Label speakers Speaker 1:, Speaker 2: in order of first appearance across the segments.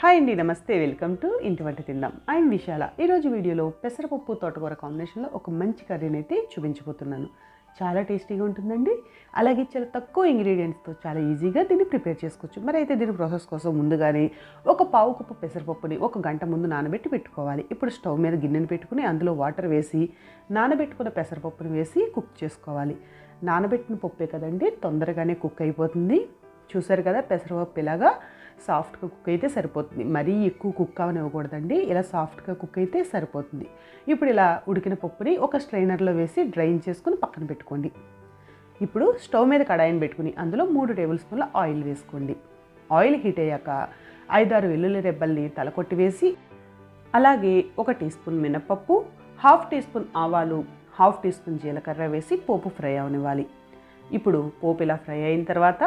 Speaker 1: Hi అండి నమస్తే welcome to ఇంటి వంట తిందాం. అండ్ విశాల. ఈరోజు వీడియోలో పెసరపప్పు తోటకూర కాంబినేషన్లో ఒక మంచి కర్రీని అయితే చూపించబోతున్నాను. చాలా టేస్టీగా ఉంటుందండి. అలాగే చాలా తక్కువ ఇంగ్రీడియంట్స్తో చాలా ఈజీగా దీన్ని ప్రిపేర్ చేసుకోవచ్చు. మరి అయితే దీని ప్రాసెస్ కోసం ముందుగానే ఒక పావు కప్పు పెసరపప్పుని ఒక గంట ముందు నానబెట్టి పెట్టుకోవాలి. ఇప్పుడు స్టవ్ మీద గిన్నెని పెట్టుకుని అందులో వాటర్ వేసి నానబెట్టుకున్న పెసరపప్పుని వేసి కుక్ చేసుకోవాలి. నానబెట్టిన పప్పే కదండి తొందరగానే కుక్ అయిపోతుంది. చూసారు కదా పెసరపప్పు ఇలాగా సాఫ్ట్గా కుక్ అయితే సరిపోతుంది. మరీ ఎక్కువ కుక్ అవనివ్వకూడదండి. ఇలా సాఫ్ట్గా కుక్ అయితే సరిపోతుంది. ఇప్పుడు ఇలా ఉడికిన పప్పుని ఒక స్ట్రైనర్లో వేసి డ్రైన్ చేసుకుని పక్కన పెట్టుకోండి. ఇప్పుడు స్టవ్ మీద కడాయిని పెట్టుకుని అందులో మూడు టేబుల్ స్పూన్ల ఆయిల్ వేసుకోండి. ఆయిల్ హీట్ అయ్యాక ఐదారు వెల్లుల్లి రెబ్బల్ని తలకొట్టి వేసి అలాగే ఒక టీ స్పూన్ మినపప్పు హాఫ్ టీ స్పూన్ ఆవాలు హాఫ్ టీ స్పూన్ జీలకర్ర వేసి పోపు ఫ్రై అవనివ్వాలి. ఇప్పుడు పోపు ఇలా ఫ్రై అయిన తర్వాత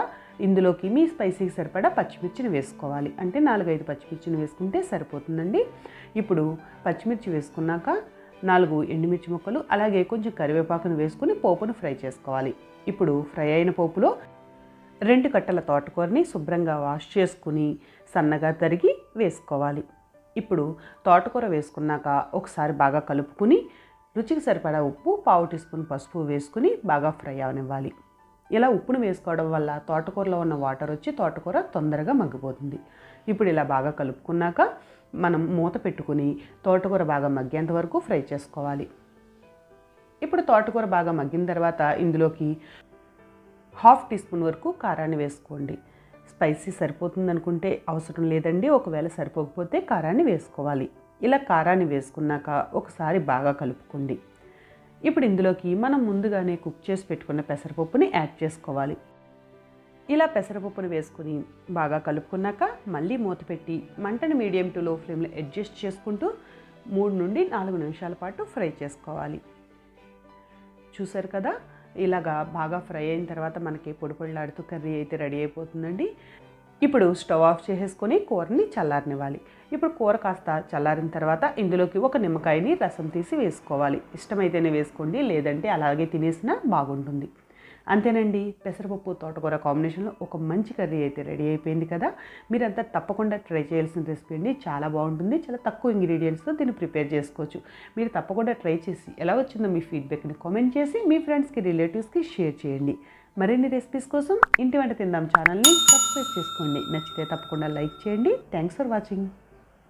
Speaker 1: ఇందులోకి మీ స్పైసీకి సరిపడా పచ్చిమిర్చిని వేసుకోవాలి. అంటే నాలుగైదు పచ్చిమిర్చిని వేసుకుంటే సరిపోతుందండి. ఇప్పుడు పచ్చిమిర్చి వేసుకున్నాక నాలుగు ఎండుమిర్చి ముక్కలు అలాగే కొంచెం కరివేపాకును వేసుకుని పోపును ఫ్రై చేసుకోవాలి. ఇప్పుడు ఫ్రై అయిన పోపులో రెండు కట్టల తోటకూరని శుభ్రంగా వాష్ చేసుకుని సన్నగా తరిగి వేసుకోవాలి. ఇప్పుడు తోటకూర వేసుకున్నాక ఒకసారి బాగా కలుపుకుని రుచికి సరిపడా ఉప్పు పావు టీ స్పూన్ పసుపు వేసుకుని బాగా ఫ్రై అవనివ్వాలి. ఇలా ఉప్పును వేసుకోవడం వల్ల తోటకూరలో ఉన్న వాటర్ వచ్చి తోటకూర తొందరగా మగ్గిపోతుంది. ఇప్పుడు ఇలా బాగా కలుపుకున్నాక మనం మూత పెట్టుకుని తోటకూర బాగా మగ్గేంత వరకు ఫ్రై చేసుకోవాలి. ఇప్పుడు తోటకూర బాగా మగ్గిన తర్వాత ఇందులోకి హాఫ్ టీ స్పూన్ వరకు కారాన్ని వేసుకోండి. స్పైసీ సరిపోతుంది అనుకుంటే అవసరం లేదండి ఒకవేళ సరిపోకపోతే కారాన్ని వేసుకోవాలి. ఇలా కారాన్ని వేసుకున్నాక ఒకసారి బాగా కలుపుకోండి. ఇప్పుడు ఇందులోకి మనం ముందుగానే కుక్ చేసి పెట్టుకున్న పెసరపప్పుని యాడ్ చేసుకోవాలి. ఇలా పెసరపప్పును వేసుకుని బాగా కలుపుకున్నాక మళ్ళీ మూత పెట్టి మంటని మీడియం టు లో ఫ్లేమ్లో అడ్జస్ట్ చేసుకుంటూ మూడు నుండి నాలుగు నిమిషాల పాటు ఫ్రై చేసుకోవాలి. చూసారు కదా? ఇలాగా బాగా ఫ్రై అయిన తర్వాత మనకి పొడి పొడిలాడుతూ కర్రీ అయితే రెడీ అయిపోతుందండి. ఇప్పుడు స్టవ్ ఆఫ్ చేసేసుకొని కూరని చల్లారనివ్వాలి. ఇప్పుడు కూర కాస్త చల్లారిన తర్వాత ఇందులోకి ఒక నిమ్మకాయని రసం తీసి వేసుకోవాలి. ఇష్టమైతేనే వేసుకోండి లేదంటే అలాగే తినేసినా బాగుంటుంది. అంతేనండి పెసరపప్పు తోటకూర కాంబినేషన్లో ఒక మంచి కర్రీ అయితే రెడీ అయిపోయింది కదా. మీరంతా తప్పకుండా ట్రై చేయాల్సిన రెసిపీ అండి. చాలా బాగుంటుంది చాలా తక్కువ ఇంగ్రీడియంట్స్తో దీన్ని ప్రిపేర్ చేసుకోవచ్చు. మీరు తప్పకుండా ట్రై చేసి ఎలా వచ్చిందో మీ ఫీడ్బ్యాక్ని కామెంట్ చేసి మీ ఫ్రెండ్స్కి రిలేటివ్స్కి షేర్ చేయండి. మరిన్ని రెసిపీస్ కోసం ఇంటి వంట తిందాం ఛానల్ని సబ్స్క్రైబ్ చేసుకోండి. నచ్చితే తప్పకుండా లైక్ చేయండి. Thanks for watching